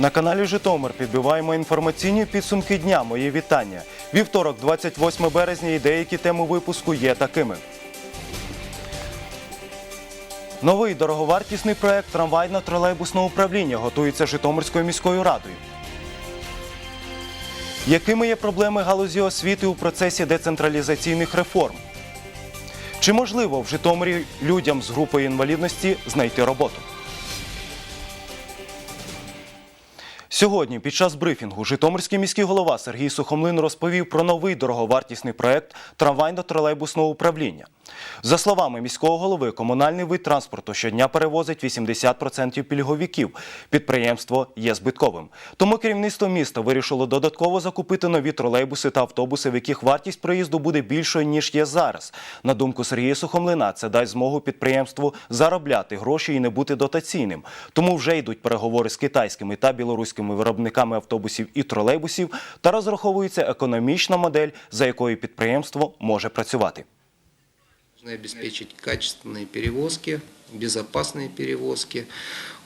На каналі Житомир підбиваємо інформаційні підсумки дня. Мої вітання. Вівторок, 28 березня, і деякі теми випуску є такими. Новий дороговартісний проект трамвайно-тролейбусного управління готується Житомирською міською радою. Якими є проблеми галузі освіти у процесі децентралізаційних реформ? Чи можливо в Житомирі людям з групою інвалідності знайти роботу? Сьогодні під час брифінгу Житомирський міський голова Сергій Сухомлин розповів про новий дороговартісний проект трамвайно-тролейбусного управління. За словами міського голови, комунальний вид транспорту щодня перевозить 80% пільговиків. Підприємство є збитковим. Тому керівництво міста вирішило додатково закупити нові тролейбуси та автобуси, в яких вартість проїзду буде більшою ніж є зараз. На думку Сергія Сухомлина, це дасть змогу підприємству заробляти гроші і не бути дотаційним. Тому вже йдуть переговори з китайськими та білоруськими виробниками автобусів і тролейбусів та розраховується економічна модель, за якою підприємство може працювати. Обеспечить качественные перевозки, безопасные перевозки,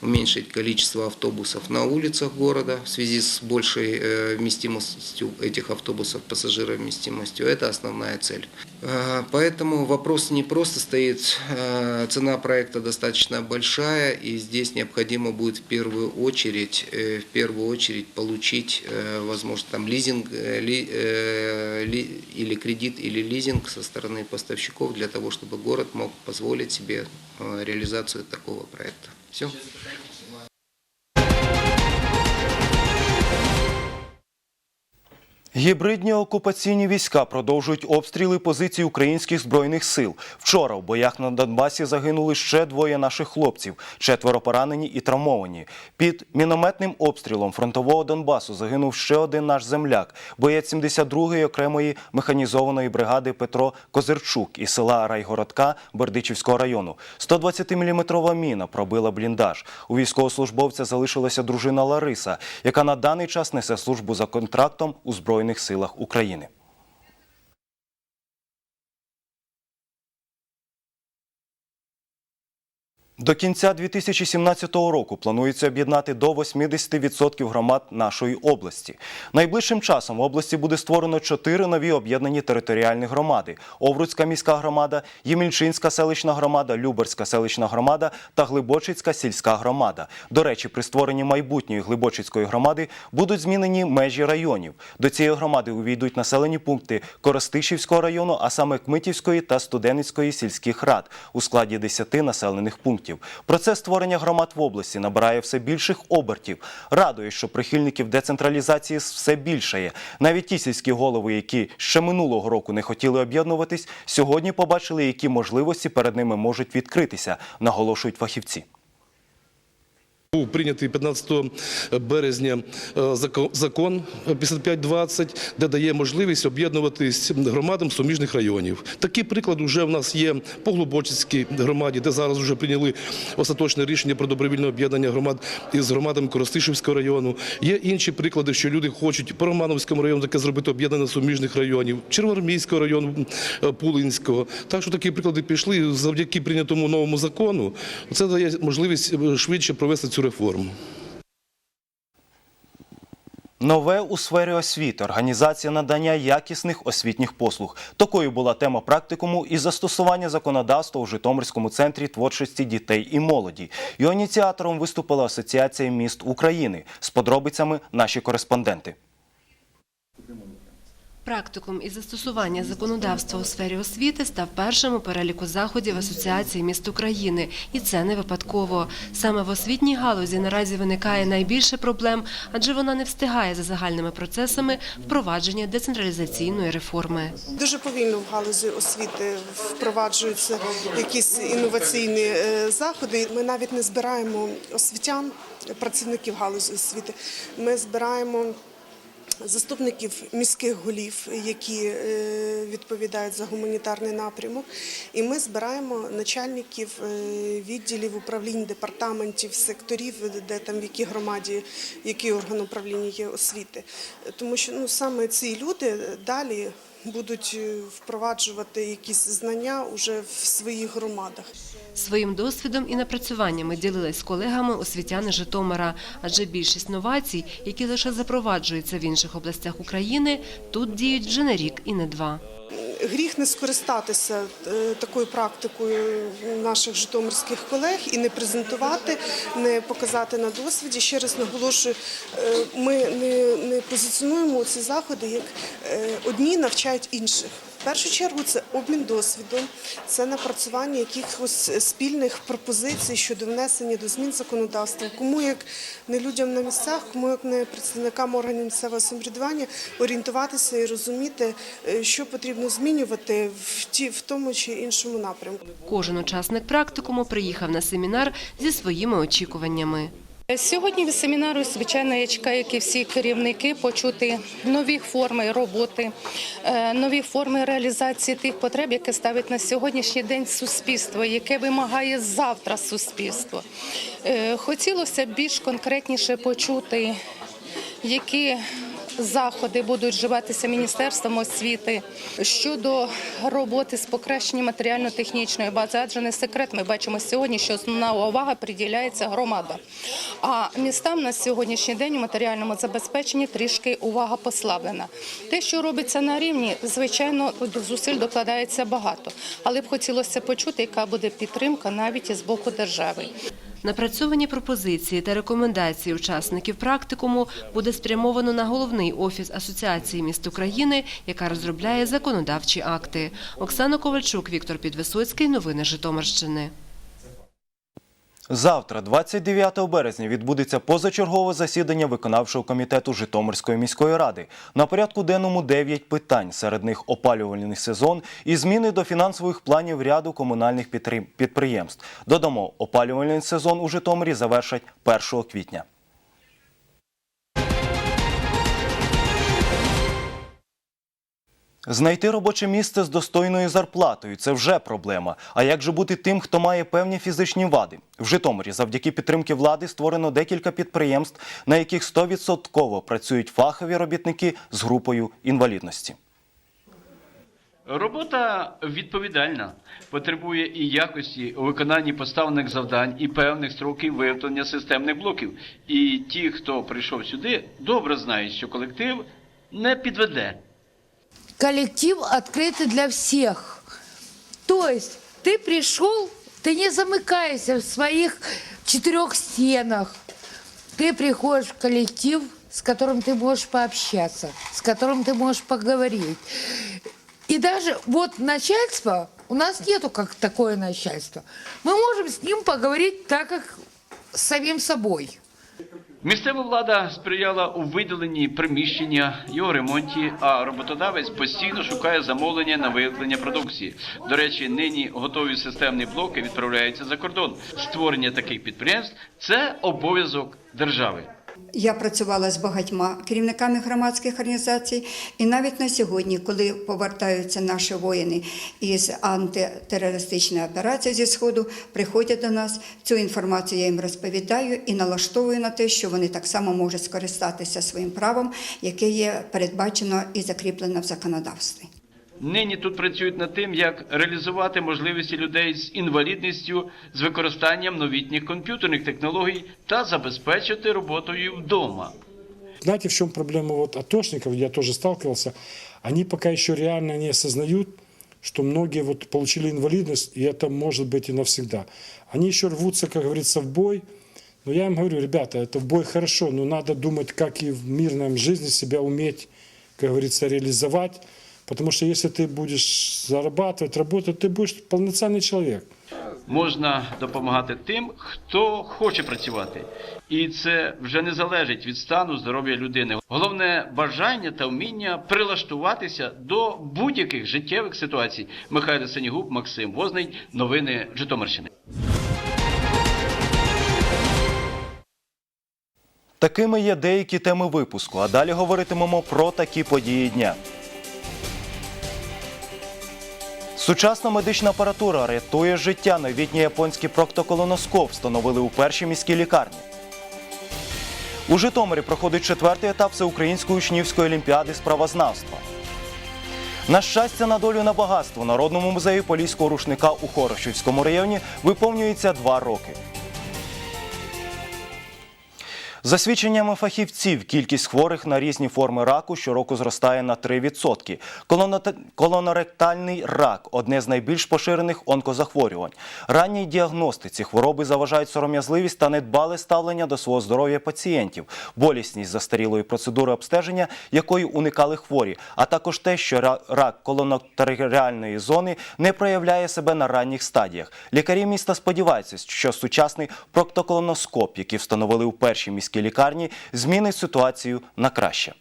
уменьшить количество автобусов на улицах города в связи с большей э, вместимостью этих автобусов, пассажировместимостью. Это основная цель. Э, Поэтому вопрос не просто стоит, э, цена проекта достаточно большая, и здесь необходимо будет в первую очередь, в первую очередь получить, возможно, там лизинг ли- ли- или кредит, или лизинг со стороны поставщиков для того, чтобы город мог позволить себе реализацию такого проекта. Все. Гібридні окупаційні війська продовжують обстріли позицій українських збройних сил. Вчора в боях на Донбасі загинули ще двоє наших хлопців, четверо поранені і травмовані. Під мінометним обстрілом фронтового Донбасу загинув ще один наш земляк, боєць 72-ї окремої механізованої бригади Петро Козирчук із села Райгородка Бердичівського району. 120-мм міна пробила бліндаж. У військовослужбовця залишилася дружина Лариса, яка на даний час несе службу за контрактом у Збройних силах України. До кінця 2017 року планується об'єднати до 80% громад нашої області. Найближчим часом в області буде створено чотири нові об'єднані територіальні громади: Овруцька міська громада, Ємільчинська селищна громада, Люберська селищна громада та Глибочицька сільська громада. До речі, при створенні майбутньої Глибочицької громади будуть змінені межі районів. До цієї громади увійдуть населені пункти Коростишівського району, а саме Кмитівської та Студеницької сільських рад у складі 10 населених пунктів. Процес створення громад в області набирає все більших обертів. Радує, що прихильників децентралізації все більшає. Навіть ті сільські голови, які ще минулого року не хотіли об'єднуватись, сьогодні побачили, які можливості перед ними можуть відкритися, наголошують фахівці. Був прийнятий 15 березня е, закон 5520, де дає можливість об'єднуватись громадам суміжних районів. Такий приклад вже в нас є по Глубочицькій громаді, де зараз вже прийняли остаточне рішення про добровільне об'єднання громад із громадами Коростишівського району. Є інші приклади, що люди хочуть по Романовському району таке зробити об'єднання суміжних районів, Червоармійського району е, Пулинського. Так що такі приклади пішли завдяки прийнятому новому закону. Це дає можливість е, швидше провести цю реформу. Нове у сфері освіти організація надання якісних освітніх послуг. Такою була тема практикуму і застосування законодавства у Житомирському центрі творчості дітей і молоді. Його ініціатором виступила Асоціація міст України. З подробицями наші кореспонденти. Практикум із застосування законодавства у сфері освіти став першим у переліку заходів Асоціації міст України. І це не випадково. Саме в освітній галузі наразі виникає найбільше проблем, адже вона не встигає за загальними процесами впровадження децентралізаційної реформи. Дуже повільно в галузі освіти впроваджуються якісь інноваційні е, заходи. Ми навіть не збираємо освітян, працівників галузі освіти. Ми збираємо заступників міських голів, які е, відповідають за гуманітарний напрямок. І ми збираємо начальників е, відділів управлінь, департаментів, секторів, де там в якій громаді, який орган управління є освіти. Тому що ну, саме ці люди далі будуть е, впроваджувати якісь знання уже в своїх громадах. Своїм досвідом і напрацюваннями ділились з колегами освітяни Житомира, адже більшість новацій, які лише запроваджуються в інших областях України, тут діють вже не рік і не два. Гріх не скористатися е, такою практикою наших житомирських колег і не презентувати, не показати на досвіді. Ще раз наголошую, е, ми не, позиціонуємо ці заходи як е, одні навчають інших. Першу чергу це обмін досвідом, це напрацювання якихось спільних пропозицій щодо внесення до змін законодавства. Кому як не людям на місцях, кому як не представникам органів місцевого самоврядування орієнтуватися і розуміти, е, що потрібно змінювати в ті в тому чи іншому напрямку. Кожен учасник практикуму приїхав на семінар зі своїми очікуваннями. Сьогодні від семінару, звичайно, я чекаю, як і всі керівники, почути нові форми роботи, е, нові форми реалізації тих потреб, які ставить на сьогоднішній день суспільство, яке вимагає завтра суспільство. Е, Хотілося б більш конкретніше почути, які заходи будуть вживатися Міністерством освіти щодо роботи з покращення матеріально-технічної бази. Адже не секрет, ми бачимо сьогодні, що основна увага приділяється громадам. А містам на сьогоднішній день у матеріальному забезпеченні трішки увага послаблена. Те, що робиться на рівні, звичайно, зусиль докладається багато, але б хотілося почути, яка буде підтримка навіть із боку держави. Напрацьовані пропозиції та рекомендації учасників практикуму буде спрямовано на головний офіс Асоціації міст України, яка розробляє законодавчі акти. Оксана Ковальчук, Віктор Підвисоцький. Новини Житомирщини. Завтра, 29 березня, відбудеться позачергове засідання виконавчого комітету Житомирської міської ради. На порядку денному 9 питань, серед них опалювальний сезон і зміни до фінансових планів ряду комунальних підприємств. Додамо, опалювальний сезон у Житомирі завершать 1 квітня. Знайти робоче місце з достойною зарплатою це вже проблема. А як же бути тим, хто має певні фізичні вади? В Житомирі завдяки підтримки влади створено декілька підприємств, на яких 100% працюють фахові робітники з групою інвалідності. Робота відповідальна, потребує і якості у виконанні поставлених завдань, і певних строків виготовлення системних блоків. І ті, хто прийшов сюди, добре знають, що колектив не підведе. Коллектив открытый для всех. То есть ты пришел, ты не замыкаешься в своих четырех стенах. Ты приходишь в коллектив, с которым ты можешь пообщаться, с которым ты можешь поговорить. И даже вот начальство, у нас нету как такое начальство. Мы можем с ним поговорить так, как с самим собой. Місцева влада сприяла у виділенні приміщення, його ремонті, а роботодавець постійно шукає замовлення на виявлення продукції. До речі, нині готові системні блоки відправляються за кордон. Створення таких підприємств це обов'язок держави. Я працювала з багатьма керівниками громадських організацій, і навіть на сьогодні, коли повертаються наші воїни із антитерористичної операції зі сходу, приходять до нас. Цю інформацію я їм розповідаю і налаштовую на те, що вони так само можуть скористатися своїм правом, яке є передбачено і закріплено в законодавстві Нині тут працюють над тим, як реалізувати можливості людей з інвалідністю з використанням новітніх комп'ютерних технологій та забезпечити роботою вдома. Знаете, в чем проблема вот атошников, я тоже сталкивался, они пока еще реально не осознают, что многие вот получили инвалидность, и это может быть и навсегда. Они еще рвутся, как говорится, в бой, но я им говорю, ребята, это в бой хорошо, но надо думать, как и в мирном жизни себя уметь, как говорится, реализовать, потому что если ты будешь зарабатывать, работать, ты будешь полноценный человек. Можна допомагати тим, хто хоче працювати, і це вже не залежить від стану здоров'я людини. Головне бажання та вміння прилаштуватися до будь-яких життєвих ситуацій. Михайло Сенігуб, Максим Возний. Новини Житомирщини. Такими є деякі теми випуску. А далі говоритимемо про такі події дня. Сучасна медична апаратура рятує життя. Новітній японський проктоколоноскоп встановили у першій міській лікарні. У Житомирі проходить четвертий етап всеукраїнської учнівської олімпіади з правознавства. На щастя, на долю на багатство Народному музею поліського рушника у Хорошівському районі виповнюється два роки. За свідченнями фахівців, кількість хворих на різні форми раку щороку зростає на 3%. Колоноректальний рак одне з найбільш поширених онкозахворювань. Ранній діагностиці хвороби заважають сором'язливість та недбале ставлення до свого здоров'я пацієнтів, болісність застарілої процедури обстеження, якої уникали хворі, а також те, що рак колонотеріальної зони не проявляє себе на ранніх стадіях. Лікарі міста сподіваються, що сучасний проктоколоноскоп, який встановили у першій міській лікарні, змінить ситуацію на краще.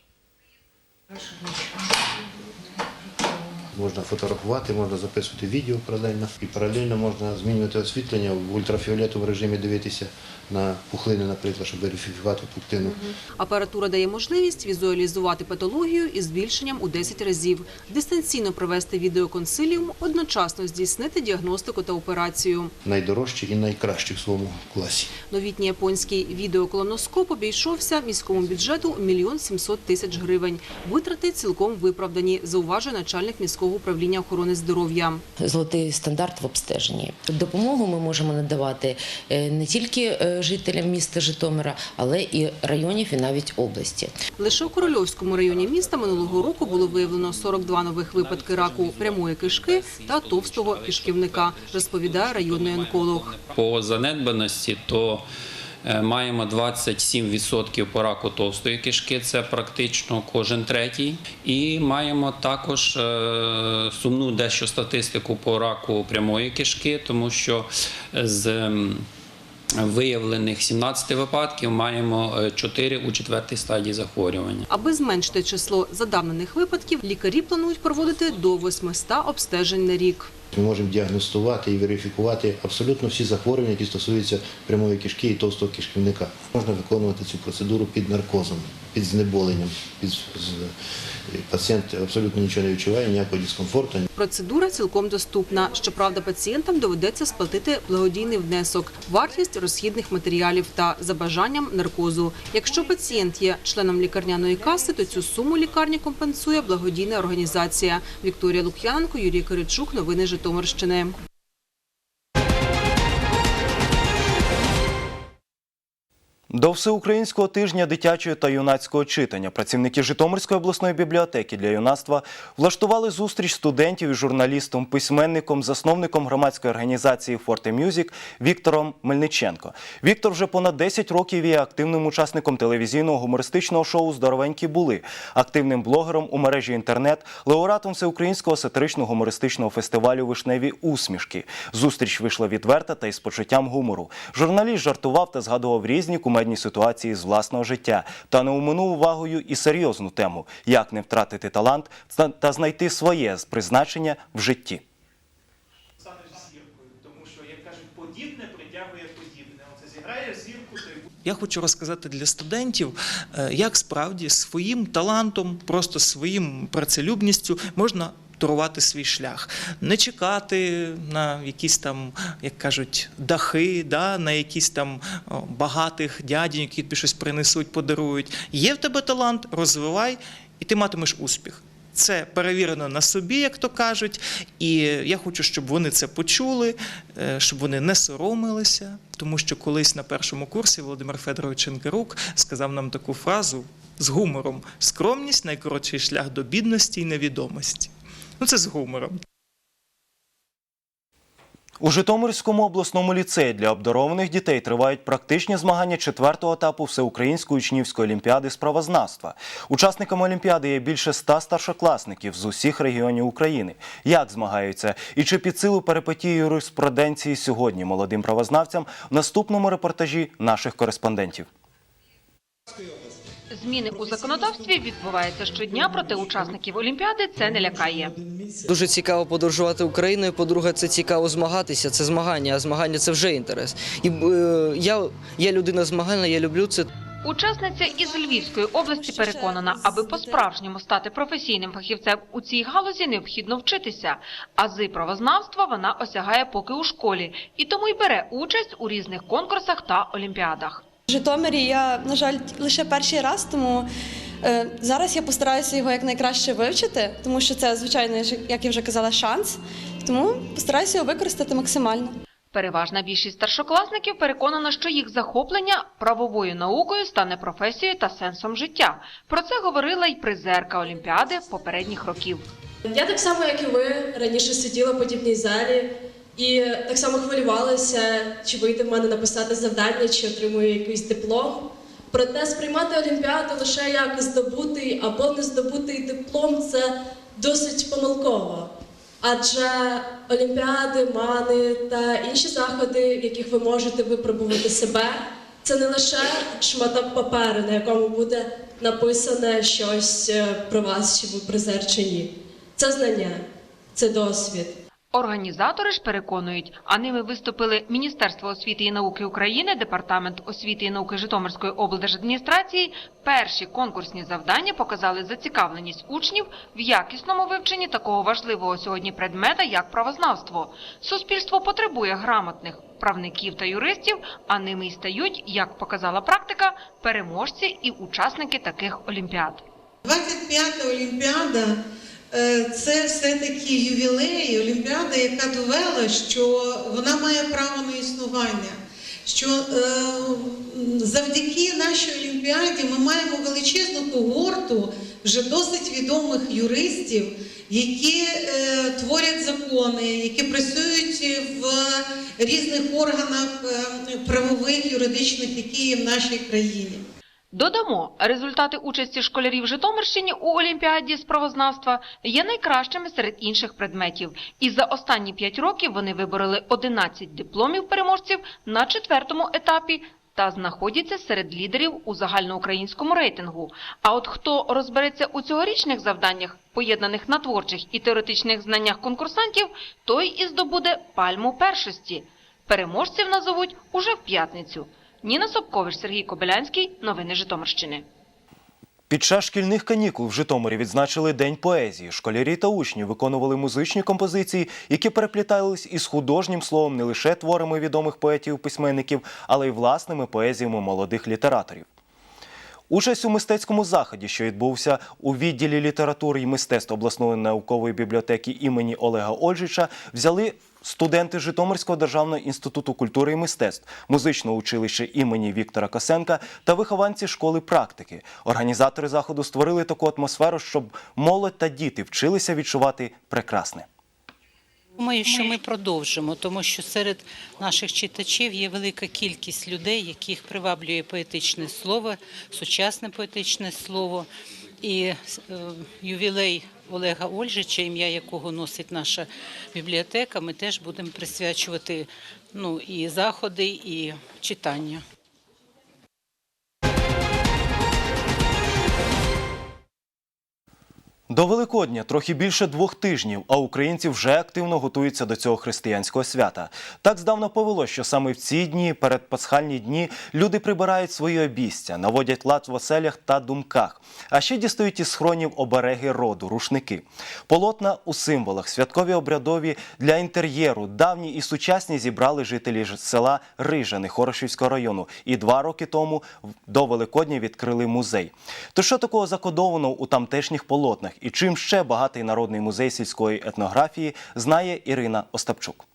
Можна фотографувати, можна записувати відео паралельно. І паралельно можна змінювати освітлення в ультрафіолетовому режимі дивитися на пухлини, наприклад, щоб верифікувати пухлину. Апаратура дає можливість візуалізувати патологію із збільшенням у 10 разів, дистанційно провести відеоконсиліум, одночасно здійснити діагностику та операцію. Найдорожчі і найкращі в своєму класі. Новітній японський відеоколоноскоп обійшовся міському бюджету мільйон сімсот тисяч гривень. Витрати цілком виправдані, зауважує начальник міського управління охорони здоров'я. золотий стандарт в обстеженні. Допомогу ми можемо надавати е, не тільки е, жителям міста Житомира, але і районів і навіть області. Лише у Корольовському районі міста минулого року було виявлено 42 нових випадки раку прямої кишки та товстого кишківника, розповідає районний онколог. По занедбаності то маємо 27% по раку товстої кишки, це практично кожен третій. І маємо також е, сумну дещо статистику по раку прямої кишки, тому що з виявлених 17 випадків маємо 4 у четвертій стадії захворювання. Аби зменшити число задавнених випадків, лікарі планують проводити до 800 обстежень на рік. Ми можемо діагностувати і верифікувати абсолютно всі захворювання, які стосуються прямої кишки і товстого кишківника. Можна виконувати цю процедуру під наркозом, під знеболенням. Під, з- пацієнт абсолютно нічого не відчуває, ніякого дискомфорту. Процедура цілком доступна. Щоправда, пацієнтам доведеться сплатити благодійний внесок, вартість розхідних матеріалів та за бажанням наркозу. Якщо пацієнт є членом лікарняної каси, то цю суму лікарні компенсує благодійна організація. Вікторія Лук'яненко, Юрій Киричук. Новини Житомирщини. До всеукраїнського тижня дитячого та юнацького читання працівники Житомирської обласної бібліотеки для юнацтва влаштували зустріч студентів із журналістом, письменником, засновником громадської організації Форте Мюзік Віктором Мельниченко. Віктор вже понад 10 років є активним учасником телевізійного гумористичного шоу Здоровенькі були, активним блогером у мережі інтернет, лауреатом всеукраїнського сатиричного гумористичного фестивалю Вишневі усмішки. Зустріч вийшла відверта та із почуттям гумору. Журналіст жартував та згадував різні кумедні ситуації з власного життя та не уминув увагою і серйозну тему як не втратити талант та- знайти своє призначення в житті. тому що, як кажуть, подібне притягує подібне. Оце зіграє зірку, я хочу розказати для студентів, е, як справді своїм талантом, просто своїм працелюбністю можна турувати свій шлях, не чекати на якісь там, як кажуть, дахи, да, на якісь там багатих дядів, які тобі щось принесуть, подарують. Є в тебе талант, розвивай, і ти матимеш успіх. Це перевірено на собі, як то кажуть, і я хочу, щоб вони це почули, е, щоб вони не соромилися, тому що колись на першому курсі Володимир Федорович Ченкерук сказав нам таку фразу з гумором: скромність найкоротший шлях до бідності і невідомості. Ну це з гумором. У Житомирському обласному ліцеї для обдарованих дітей тривають практичні змагання четвертого етапу Всеукраїнської учнівської олімпіади з правознавства. Учасниками олімпіади є більше ста старшокласників з усіх регіонів України. Як змагаються і чи під силу перипетії юриспруденції сьогодні молодим правознавцям в наступному репортажі наших кореспондентів. Зміни у законодавстві відбуваються щодня, проте учасників Олімпіади це не лякає. Дуже цікаво подорожувати Україною. По-друге, це цікаво змагатися. Це змагання, а змагання це вже інтерес. І е, я, я людина змагальна, я люблю це. Учасниця із Львівської області переконана, аби по-справжньому стати професійним фахівцем у цій галузі, необхідно вчитися. Ази правознавства вона осягає поки у школі, і тому й бере участь у різних конкурсах та олімпіадах. В Житомирі я, на жаль, лише перший раз, тому Е, Зараз я постараюся його якнайкраще вивчити, тому що це, звичайно, як я вже казала, шанс. Тому постараюся його використати максимально. Переважна більшість старшокласників переконана, що їх захоплення правовою наукою стане професією та сенсом життя. Про це говорила й призерка Олімпіади попередніх років. Я так само, як і ви, раніше сиділа в подібній залі і так само хвилювалася, чи вийде в мене написати завдання, чи отримую якийсь диплом. Проте сприймати Олімпіаду лише як здобутий або не здобутий диплом це досить помилково. Адже олімпіади, мани та інші заходи, в яких ви можете випробувати себе, це не лише шматок паперу, на якому буде написане щось е, про вас, чи ви призер чи ні. Це знання, це досвід. Організатори ж переконують, а ними виступили Міністерство освіти і науки України, Департамент освіти і науки Житомирської облдержадміністрації. Перші конкурсні завдання показали зацікавленість учнів в якісному вивченні такого важливого сьогодні предмета, як правознавство. Суспільство потребує грамотних правників та юристів, а ними й стають, як показала практика, переможці і учасники таких олімпіад. 25-та Олімпіада це все-таки ювілей, Олімпіада, яка довела, що вона має право на існування. Що е, завдяки нашій Олімпіаді ми маємо величезну когорту вже досить відомих юристів, які е, творять закони, які працюють в різних органах е, правових, юридичних, які є в нашій країні. Додамо, результати участі школярів Житомирщині у Олімпіаді з правознавства є найкращими серед інших предметів. І за останні 5 років вони вибороли 11 дипломів переможців на четвертому етапі та знаходяться серед лідерів у загальноукраїнському рейтингу. А от хто розбереться у цьогорічних завданнях, поєднаних на творчих і теоретичних знаннях конкурсантів, той і здобуде пальму першості. Переможців назовуть уже в п'ятницю. Ніна Собкович, Сергій Кобилянський. Новини Житомирщини. Під час шкільних канікул в Житомирі відзначили День поезії. Школярі та учні виконували музичні композиції, які переплітались із художнім словом не лише творами відомих поетів-письменників, але й власними поезіями молодих літераторів. Участь у мистецькому заході, що відбувся у відділі літератури і мистецтв обласної наукової бібліотеки імені Олега Ольжича, взяли студенти Житомирського державного інституту культури і мистецтв, музичного училища імені Віктора Косенка та вихованці школи практики. Організатори заходу створили таку атмосферу, щоб молодь та діти вчилися відчувати прекрасне. Думаю, що ми продовжимо, тому що серед наших читачів є велика кількість людей, яких приваблює поетичне слово, сучасне поетичне слово. І е, ювілей Олега Ольжича, ім'я якого носить наша бібліотека, ми теж будемо присвячувати ну, і заходи, і читання. До Великодня трохи більше двох тижнів, а українці вже активно готуються до цього християнського свята. Так здавна повело, що саме в ці дні, перед пасхальні дні, люди прибирають свої обійстя, наводять лад в оселях та думках, а ще дістають із схронів обереги роду, рушники. Полотна у символах, святкові обрядові для інтер'єру, давні і сучасні зібрали жителі села Рижани Хорошівського району. І два роки тому до Великодня відкрили музей. То що такого закодованого у тамтешніх полотнах і чим ще багатий народний музей сільської етнографії знає Ірина Остапчук.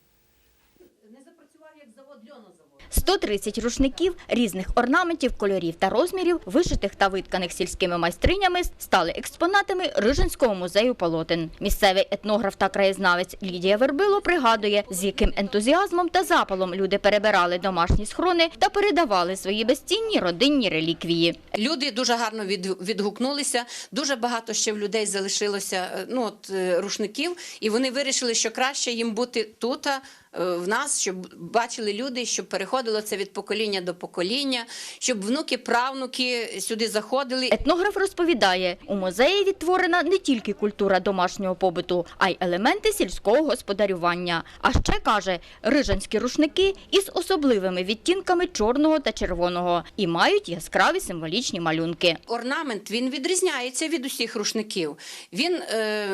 130 рушників різних орнаментів, кольорів та розмірів, вишитих та витканих сільськими майстринями, стали експонатами Рижинського музею полотен. Місцевий етнограф та краєзнавець Лідія Вербило пригадує, з яким ентузіазмом та запалом люди перебирали домашні схрони та передавали свої безцінні родинні реліквії. Люди дуже гарно від, відгукнулися. Дуже багато ще в людей залишилося е, ну, от, е, рушників, і вони вирішили, що краще їм бути тут. Е, В нас, щоб бачили люди, щоб переходило це від покоління до покоління, щоб внуки, правнуки сюди заходили. Етнограф розповідає, у музеї відтворена не тільки культура домашнього побуту, а й елементи сільського господарювання. А ще каже, рижанські рушники із особливими відтінками чорного та червоного і мають яскраві символічні малюнки. Орнамент він відрізняється від усіх рушників. Він е,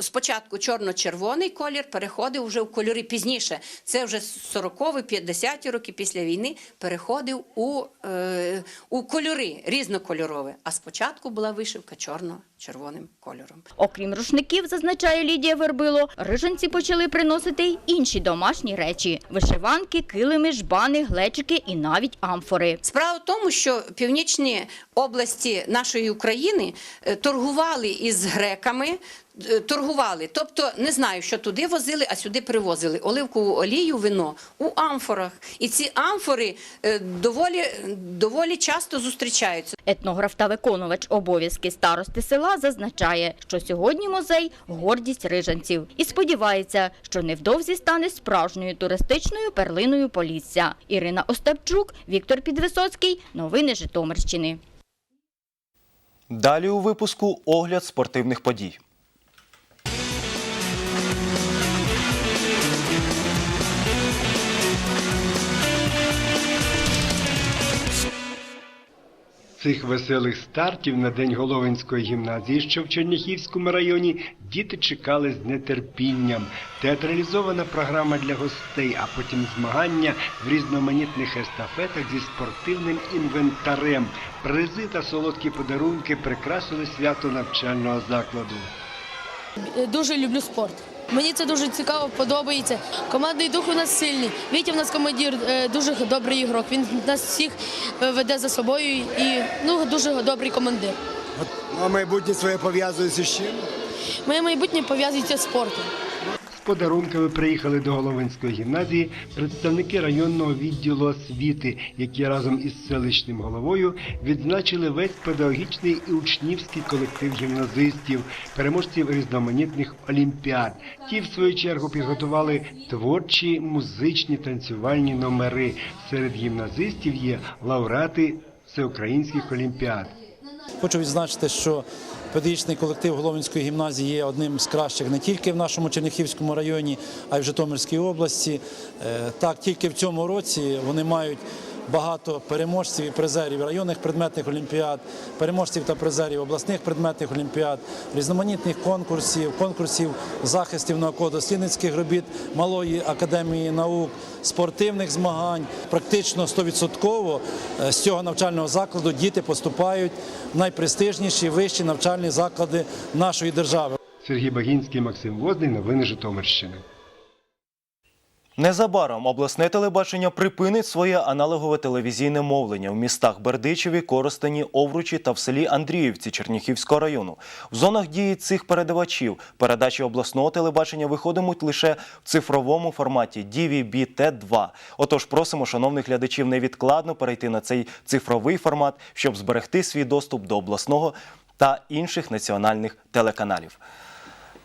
спочатку чорно-червоний колір переходив вже в кольори пізніше. Це вже 40-ті, 50-ті роки після війни переходив у, е, у кольори різнокольорові. А спочатку була вишивка чорно-червоним кольором. Окрім рушників, зазначає Лідія Вербило, рижанці почали приносити й інші домашні речі: вишиванки, килими, жбани, глечики і навіть амфори. Справа в тому, що північні області нашої України е, торгували із греками. Е, Торгували, тобто не знаю, що туди возили, а сюди привозили оливкову олію, вино у амфорах. І ці амфори е, доволі, доволі часто зустрічаються. Етнограф та виконувач обов'язки старости села зазначає, що сьогодні музей гордість рижанців і сподівається, що невдовзі стане справжньою туристичною перлиною Полісся. Ірина Остапчук, Віктор Підвисоцький. Новини Житомирщини. Далі у випуску огляд спортивних подій. Цих веселих стартів на День Головинської гімназії, що в Черніхівському районі, діти чекали з нетерпінням. Театралізована програма для гостей, а потім змагання в різноманітних естафетах зі спортивним інвентарем. Призи та солодкі подарунки прикрасили свято навчального закладу. Дуже люблю спорт. Мені це дуже цікаво, подобається. Командний дух у нас сильний. Вітя в нас командир е, дуже добрий ігрок. Він нас всіх е, веде за собою і ну, дуже добрий командир. А майбутнє своє пов'язується з чим? Моє майбутнє пов'язується з спортом. Подарунками приїхали до Головинської гімназії представники районного відділу освіти, які разом із селищним головою відзначили весь педагогічний і учнівський колектив гімназистів, переможців різноманітних олімпіад. Ті, в свою чергу, підготували творчі, музичні, танцювальні номери. Серед гімназистів є лауреати всеукраїнських олімпіад. Хочу відзначити, що педагогічний колектив Головинської гімназії є одним з кращих не тільки в нашому Черніхівському районі, а й в Житомирській області. Е, Так, тільки в цьому році вони мають багато переможців і призерів районних предметних олімпіад, переможців та призерів обласних предметних олімпіад, різноманітних конкурсів, конкурсів захистів науково-дослідницьких робіт Малої академії наук, спортивних змагань. Практично 100% е, з цього навчального закладу діти поступають в найпрестижніші вищі навчальні заклади нашої держави. Сергій Багінський, Максим Возний. Новини Житомирщини. Незабаром обласне телебачення припинить своє аналогове телевізійне мовлення в містах Бердичеві, Коростені, Овручі та в селі Андріївці Черніхівського району. В зонах дії цих передавачів передачі обласного телебачення виходитимуть лише в цифровому форматі DVB-T2. Отож, просимо шановних глядачів невідкладно перейти на цей цифровий формат, щоб зберегти свій доступ до обласного та інших національних телеканалів.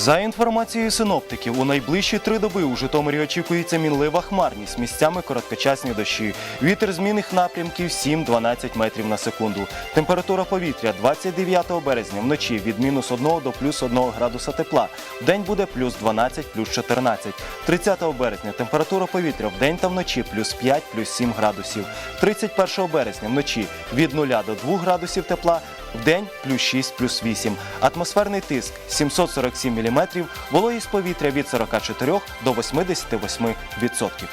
За інформацією синоптиків, у найближчі три доби у Житомирі очікується мінлива хмарність, місцями короткочасні дощі. Вітер змінних напрямків 7-12 метрів на секунду. Температура повітря 29 березня вночі від мінус 1 до плюс 1 градуса тепла. Вдень буде плюс 12, плюс 14. 30 березня температура повітря вдень та вночі плюс 5, плюс 7 градусів. 31 березня вночі від 0 до 2 градусів тепла. Вдень плюс 6, плюс 8. Атмосферний тиск 747 мм, вологість повітря від 44 до 88 відсотків.